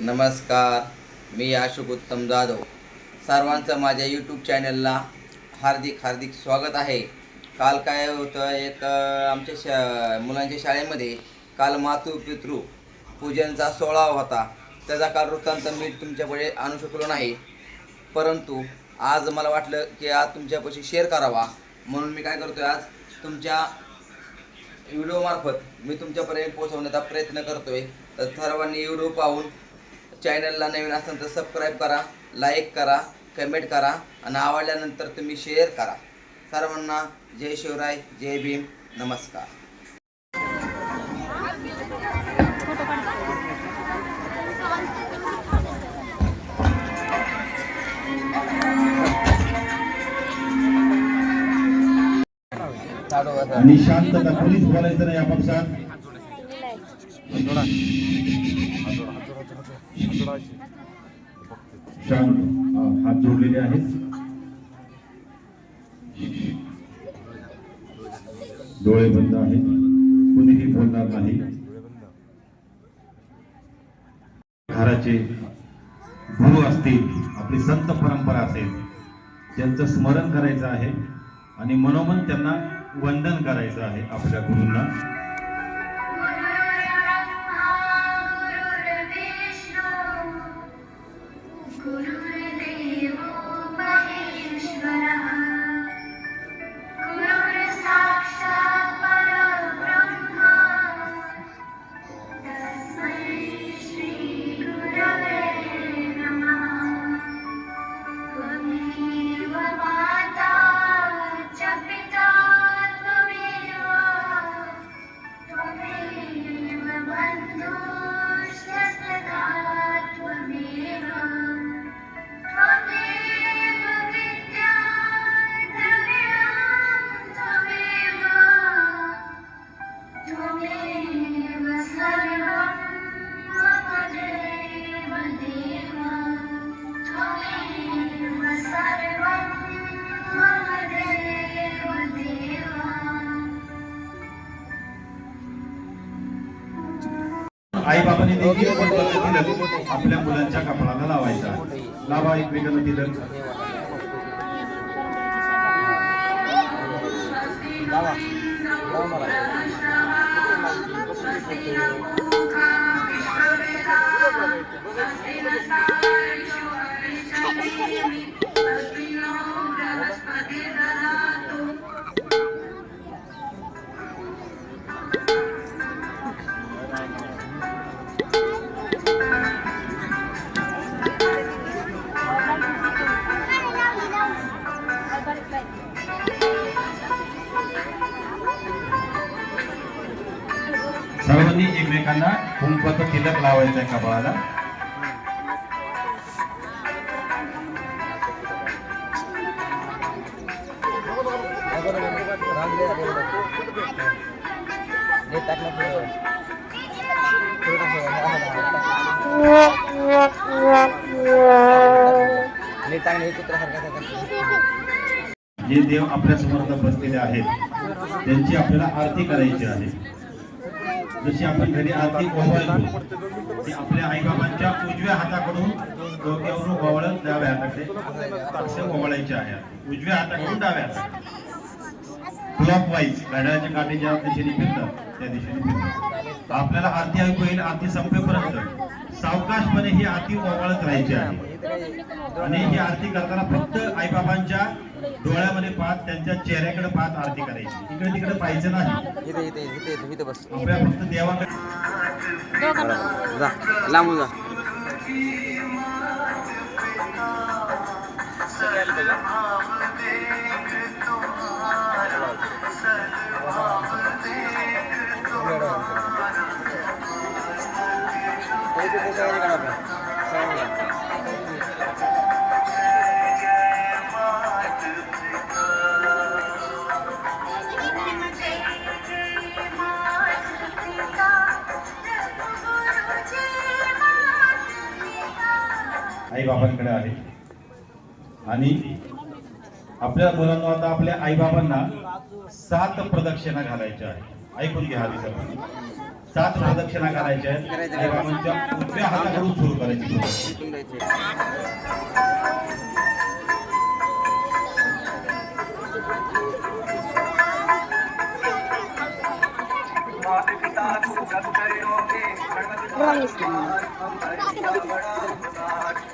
नमस्कार मी अशोक उत्तम जाधव. सर्वांचं माझ्या यूट्यूब चॅनलला हार्दिक हार्दिक स्वागत आहे. काल काय होतं एक आमच्या शा मुलांच्या शाळेमध्ये काल मातृ पितृ पूजनचा सोहळा होता. त्याचा काल वृत्तांत मी तुमच्यापुढे आणू शकलो नाही. परंतु आज मला वाटलं की आज तुमच्यापाशी शेअर करावा. म्हणून मी काय करतो आज तुमच्या व्हिडिओमार्फत मी तुमच्यापर्यंत पोहोचवण्याचा प्रयत्न करतोय. तर सर्वांनी व्हिडिओ पाहून चॅनलला नवीन असेल तर सबस्क्राईब करा लाईक करा कमेंट करा आणि आवडल्यानंतर तुम्ही शेअर करा. सर्वांना जय शिवराय जय भीम नमस्कार. शांतता कोणीच बोलायचं नाही शांत हा, हात जोडलेले आहेत डोळे बंद आहेत कोणीही बोलणार नाही घराचे गुरु असतील आपली संत परंपरा असेल त्यांचं स्मरण करायचं आहे आणि मनोमन त्यांना वंदन करायचं आहे आपल्या गुरूंना. आई बाबांनी देखील तिलक आपल्या मुलांच्या कपाळाला लावायचा लावा एकमेकांना तिलक Thank you. सर्वांनी एकमेकांना कुंकवाचं तिलक लावायचं आहे कपाळाला जे देव आपल्यासमोर बसलेले आहेत त्यांची आपल्याला आरती करायची आहे. जशी आपण घरी आरती ओवाळतो ती आपल्या आईबाबांच्या उजव्या हाताकडून डोक्यावरून ओवाळत डाव्या हाताकडे असे ओवाळायचे आहे. उजव्या हाताकडून डाव्या हाताकडे. क्लॉक वाईज घड्याळाच्या काठी ज्या दिशेने फिरतात त्या दिशेने फिरतात. आपल्याला आरती ऐकू येईल आरती संपेपर्यंत. सावकाशपणे ही आरती ओवाळत राहायची आहे. आणि ही आरती करताना फक्त आईबाबांच्या डोळ्यामध्ये पाहत त्यांच्या चेहऱ्याकडे पाहत आरती करायची. इकडे तिकडे पाहिजे नाही. आपल्या फक्त देवाकडे. जा आईबाबांकडे आहे. आणि आपल्या मुलांना आता आपल्या आई बाबांना सात प्रदक्षिणा घालायच्या आहे ऐकून घ्या आधी सर्वांनी सात प्रदक्षिणा करायच्या आहेत. आईबाबांच्या उजव्या हाताकडून सुरू करायची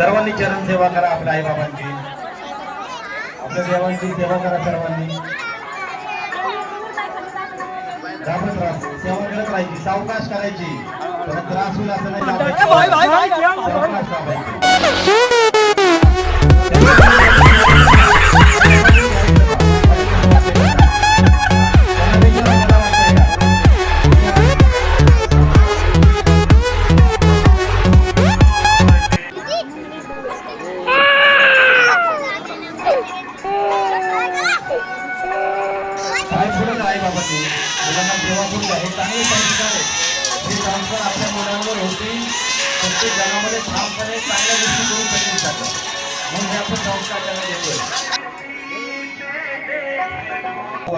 सर्वांनी चरण सेवा करा आपल्या आई बाबांची आपल्या देवांची सेवा करा सर्वांनी. सेवा करत राहायची. सावकाश करायची. त्रास होईल असं नाही.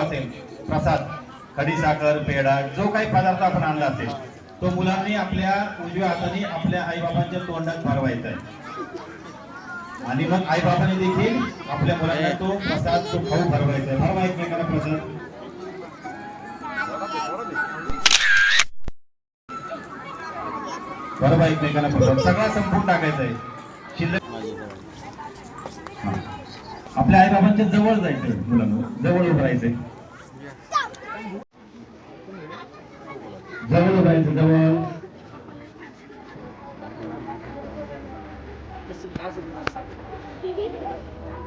असेल. प्रसाद खडी साखर पेढा जो काही पदार्थ आपण आणला असेल तो मुलांनी आपल्या उजव्या हाताने आपल्या आईबाबांच्या तोंडात भरवायचा आहे. आणि मग आईबाबाने देखील आपल्या मुलांना तो प्रसाद तो खाऊ भरवायचा आहे. भरवा एकमेकांना प्रसाद. बरोबर एकमेकांना प्रसाद. सगळा संपून टाकायचा आहे. शिल्लक आपल्या आई बाबांच्या जवळ जायचंय मुलांना जवळ उभं राहायचंय जवळ उभं राहायचं जवळ Thank you.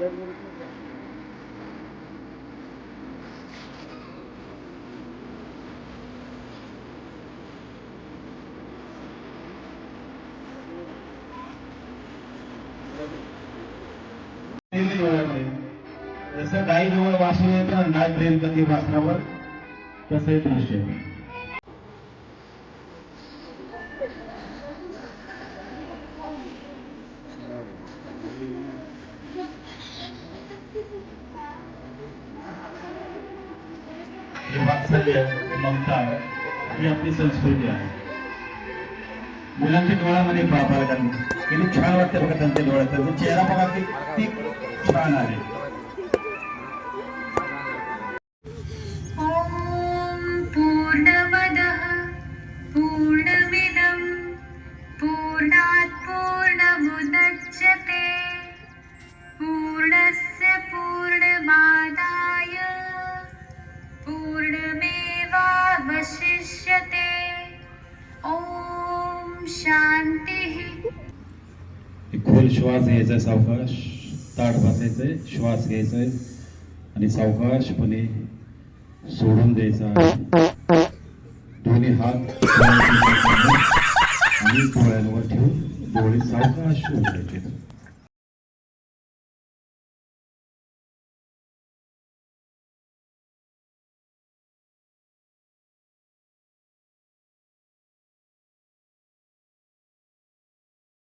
जसं गाई जवळ वासून येतं नाग प्रेम कधी वासनावर तसं हे दृश्य हे वात्सल्य ममता ही आपली संस्कृती आहे. मुलांच्या डोळ्यामध्ये पहा पालकांनी किती छान वाटतं बघा त्यांच्या डोळ्यात. त्यांचा चेहरा बघा किती छान आहे. शिष्यते ओम शान्तिः खोल श्वास घ्यायचा सावकाश. ताट बसायचंय श्वास घ्यायचा आहे. आणि सावकाशपणे सोडून द्यायचा दोन्ही हात आणि डोळ्यांवर ठेवून डोळे सावकाश उघडायचे